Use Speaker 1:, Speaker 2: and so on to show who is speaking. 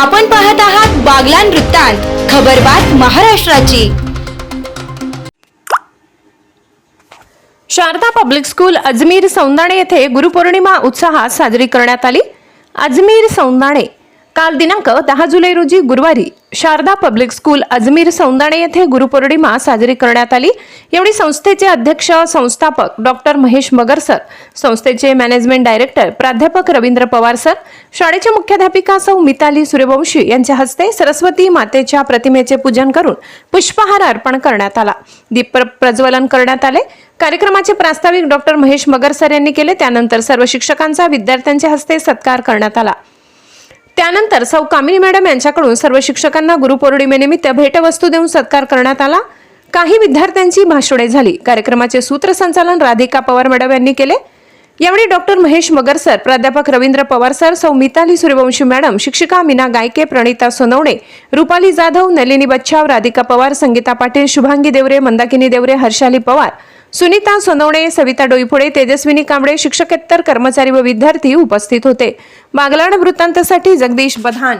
Speaker 1: आपण पाहत आहात बागलान वृत्तांत खबरबात महाराष्ट्राची.
Speaker 2: शारदा पब्लिक स्कूल अजमेर सौंदाणे येथे गुरुपौर्णिमा उत्साहात साजरी करण्यात आली. अजमेर सौंदाणे काल दिनांक दहा जुलै रोजी गुरुवारी शारदा पब्लिक स्कूल अजमेर सौंदाणे येथे गुरुपौर्णिमा साजरी करण्यात आली. यावेळी संस्थेचे अध्यक्ष संस्थापक डॉक्टर महेश मगर सर संस्थेचे मॅनेजमेंट डायरेक्टर प्राध्यापक रवींद्र पवार सर शाळेच्या मुख्याध्यापिका सौ मिताली सूर्यवंशी यांच्या हस्ते सरस्वती मातेच्या प्रतिमेचे पूजन करून पुष्पहार अर्पण करण्यात आला. दीप प्रज्वलन करण्यात आले. कार्यक्रमाचे प्रास्ताविक डॉक्टर महेश मगर सर यांनी केले. त्यानंतर सर्व शिक्षकांचा विद्यार्थ्यांच्या हस्ते सत्कार करण्यात आला. त्यानंतर सौ कामिनी मॅडम यांच्याकडून सर्व शिक्षकांना गुरुपौर्णिमेनिमित्त भेटवस्तू देऊन सत्कार करण्यात आला. काही विद्यार्थ्यांची भाषणे झाली. कार्यक्रमाचे सूत्रसंचालन राधिका पवार मॅडम यांनी केले. यावेळी डॉक्टर महेश मगर सर प्राध्यापक रवींद्र पवार सर सौ मिताली सूर्यवंशी मॅडम शिक्षिका मीना गायके प्रणिता सोनवणे रुपाली जाधव नलिनी बच्छाव राधिका पवार संगीता पाटील शुभांगी देवरे मंदाकिनी देवरे हर्षाली पवार सुनीता सोनवणे सविता डोईफोडे तेजस्विनी कांबळे शिक्षकेतर कर्मचारी व विद्यार्थी उपस्थित होते. बागलाण वृत्तांतासाठी जगदीश बधान.